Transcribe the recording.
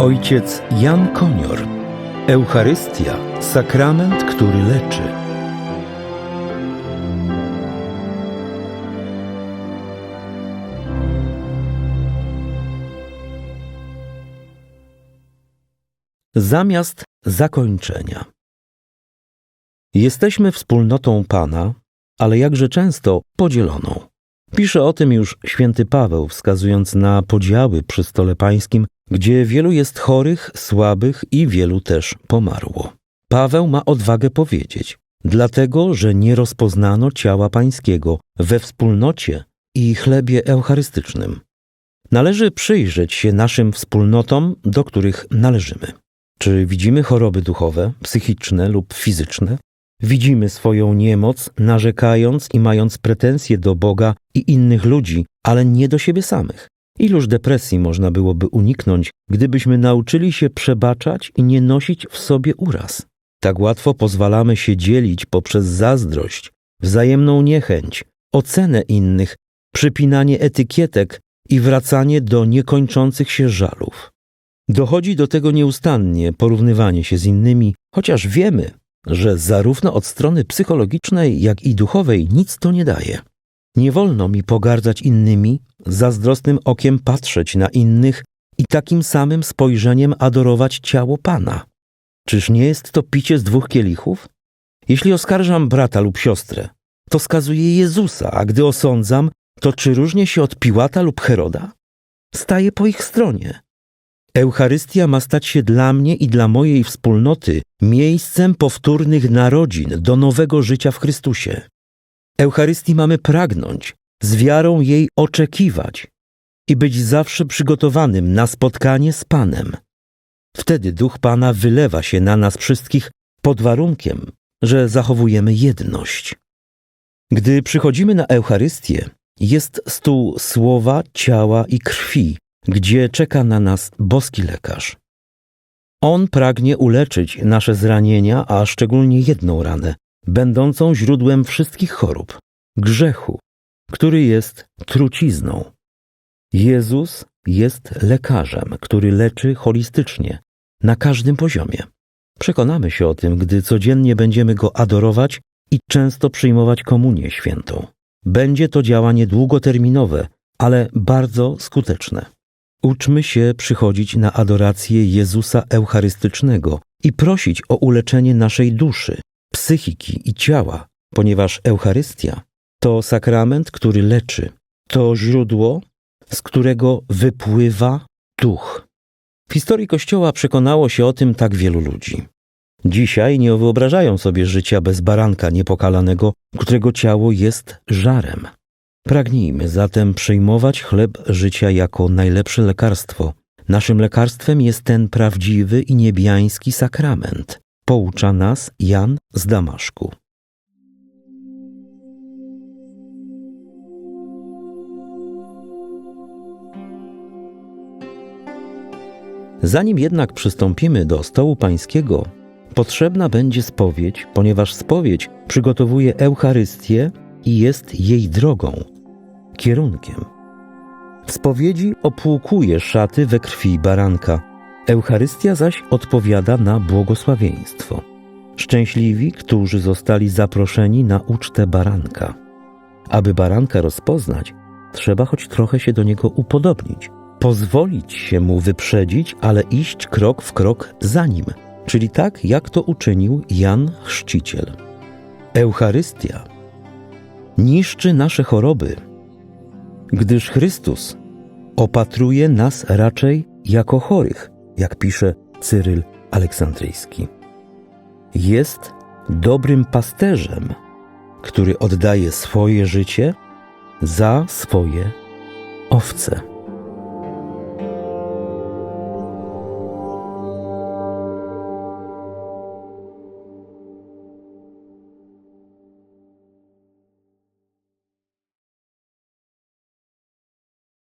Ojciec Jan Konior. Eucharystia, sakrament, który leczy. Zamiast zakończenia. Jesteśmy wspólnotą Pana, ale jakże często podzieloną. Pisze o tym już święty Paweł, wskazując na podziały przy stole pańskim, gdzie wielu jest chorych, słabych i wielu też pomarło. Paweł ma odwagę powiedzieć, dlatego, że nie rozpoznano ciała pańskiego we wspólnocie i chlebie eucharystycznym. Należy przyjrzeć się naszym wspólnotom, do których należymy. Czy widzimy choroby duchowe, psychiczne lub fizyczne? Widzimy swoją niemoc, narzekając i mając pretensje do Boga i innych ludzi, ale nie do siebie samych. Iluż depresji można byłoby uniknąć, gdybyśmy nauczyli się przebaczać i nie nosić w sobie uraz? Tak łatwo pozwalamy się dzielić poprzez zazdrość, wzajemną niechęć, ocenę innych, przypinanie etykietek i wracanie do niekończących się żalów. Dochodzi do tego nieustannie porównywanie się z innymi, chociaż wiemy, że zarówno od strony psychologicznej, jak i duchowej nic to nie daje. Nie wolno mi pogardzać innymi, zazdrosnym okiem patrzeć na innych i takim samym spojrzeniem adorować ciało Pana. Czyż nie jest to picie z dwóch kielichów? Jeśli oskarżam brata lub siostrę, to skazuję Jezusa, a gdy osądzam, to czy różnię się od Piłata lub Heroda? Staję po ich stronie. Eucharystia ma stać się dla mnie i dla mojej wspólnoty miejscem powtórnych narodzin do nowego życia w Chrystusie. Eucharystii mamy pragnąć, z wiarą jej oczekiwać i być zawsze przygotowanym na spotkanie z Panem. Wtedy Duch Pana wylewa się na nas wszystkich pod warunkiem, że zachowujemy jedność. Gdy przychodzimy na Eucharystię, jest stół słowa, ciała i krwi, gdzie czeka na nas boski lekarz. On pragnie uleczyć nasze zranienia, a szczególnie jedną ranę, będącą źródłem wszystkich chorób grzechu, który jest trucizną. Jezus jest lekarzem, który leczy holistycznie, na każdym poziomie. Przekonamy się o tym, gdy codziennie będziemy go adorować i często przyjmować komunię świętą. Będzie to działanie długoterminowe, ale bardzo skuteczne. Uczmy się przychodzić na adorację Jezusa Eucharystycznego i prosić o uleczenie naszej duszy, psychiki i ciała, ponieważ Eucharystia to sakrament, który leczy, to źródło, z którego wypływa duch. W historii Kościoła przekonało się o tym tak wielu ludzi. Dzisiaj nie wyobrażają sobie życia bez baranka niepokalanego, którego ciało jest żarem. Pragnijmy zatem przyjmować chleb życia jako najlepsze lekarstwo. Naszym lekarstwem jest ten prawdziwy i niebiański sakrament. Poucza nas Jan z Damaszku. Zanim jednak przystąpimy do stołu pańskiego, potrzebna będzie spowiedź, ponieważ spowiedź przygotowuje Eucharystię i jest jej drogą, kierunkiem. W spowiedzi opłukuje szaty we krwi baranka, Eucharystia zaś odpowiada na błogosławieństwo. Szczęśliwi, którzy zostali zaproszeni na ucztę baranka. Aby baranka rozpoznać, trzeba choć trochę się do niego upodobnić, pozwolić się mu wyprzedzić, ale iść krok w krok za nim, czyli tak, jak to uczynił Jan Chrzciciel. Eucharystia niszczy nasze choroby, gdyż Chrystus opatruje nas raczej jako chorych, jak pisze Cyryl Aleksandryjski. Jest dobrym pasterzem, który oddaje swoje życie za swoje owce.